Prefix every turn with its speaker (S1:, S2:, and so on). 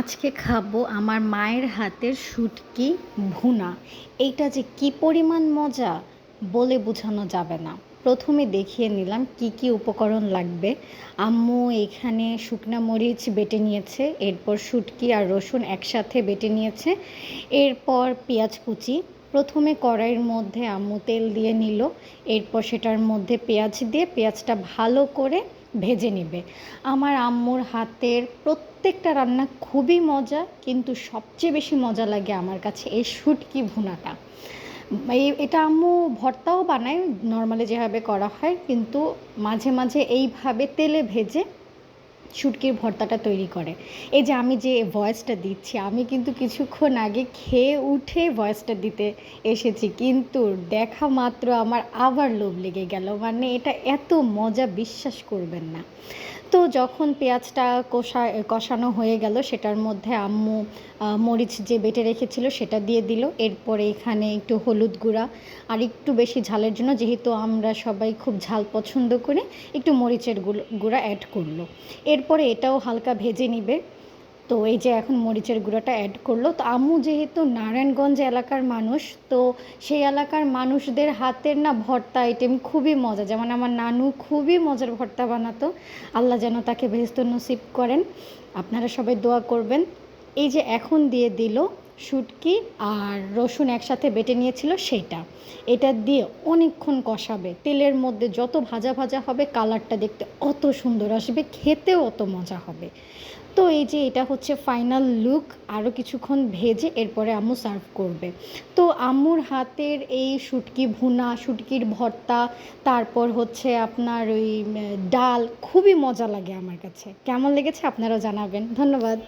S1: আজকে খাব আমার মায়ের হাতের শুটকি ভুনা। এইটা যে কি পরিমাণ মজা বলে বোঝানো যাবে না। প্রথমে দেখিয়ে নিলাম কি কি উপকরণ লাগবে। আম্মু এখানে শুকনা মরিচ বেটে নিয়েছে, এরপর শুটকি আর রসুন একসাথে বেটে নিয়েছে, এরপর পেঁয়াজ কুচি। প্রথমে কড়াইয়ের মধ্যে আম্মু তেল দিয়ে নিল, এরপর সেটার মধ্যে পেঁয়াজ দিয়ে পেঁয়াজটা ভালো করে ভেজে নেবে। আমার আম্মুর হাতের প্রত্যেকটা রান্না খুবই মজা, কিন্তু সবচেয়ে বেশি মজা লাগে আমার কাছে এই শুটকি ভুনাটা। এই, এটা আম্মু ভর্তাও বানায়, নর্মালি যেভাবে করা হয়, কিন্তু মাঝে মাঝে এইভাবে তেলে ভেজে শুটকির ভর্তাটা তৈরি করে। এই যে আমি যে ভয়েসটা দিচ্ছি, আমি কিন্তু কিছুক্ষণ আগে খেয়ে উঠে ভয়েসটা দিতে এসেছি, কিন্তু দেখা মাত্র আমার আবার লোভ লেগে গেল। মানে এটা এত মজা বিশ্বাস করবেন না। তো যখন পেঁয়াজটা কষা, কষানো হয়ে গেল, সেটার মধ্যে আম্মু মরিচ যে বেটে রেখেছিল সেটা দিয়ে দিল। এরপরে এখানে একটু হলুদ গুঁড়া, আর একটু বেশি ঝালের জন্য, যেহেতু আমরা সবাই খুব ঝাল পছন্দ করে, একটু মরিচের গুঁড়া অ্যাড করল। এরপরে এটাও হালকা ভেজে নিবে। তো এই যে এখন মরিচের গুঁড়োটা অ্যাড করল। তো আম্মু যেহেতু নারায়ণগঞ্জ এলাকার মানুষ, তো সেই এলাকার মানুষদের হাতের না ভর্তা আইটেম খুবই মজা। যেমন আমার নানু খুবই মজার ভর্তা বানাতো। আল্লাহ যেন তাকে বেহস্ত নসিব করেন। আপনারা সবাই দোয়া করবেন। এই যে এখন দিয়ে দিল শুটকি আর রসুন একসাথে বেটে নিয়েছিল সেইটা। এটা দিয়ে অনেকক্ষণ কষাবে। তেলের মধ্যে যত ভাজা ভাজা হবে, কালারটা দেখতে অত সুন্দর আসবে, খেতেও অত মজা হবে। তো এই যে এটা হচ্ছে ফাইনাল লুক আরও কিছুক্ষণ ভেজে এরপরে আম্মু সার্ভ করবে। তো আম্মুর হাতের এই শুটকি ভুনা, শুটকির ভর্তা, তারপর হচ্ছে আপনার ওই ডাল, খুবই মজা লাগে আমার কাছে। কেমন লেগেছে আপনারা জানাবেন। ধন্যবাদ।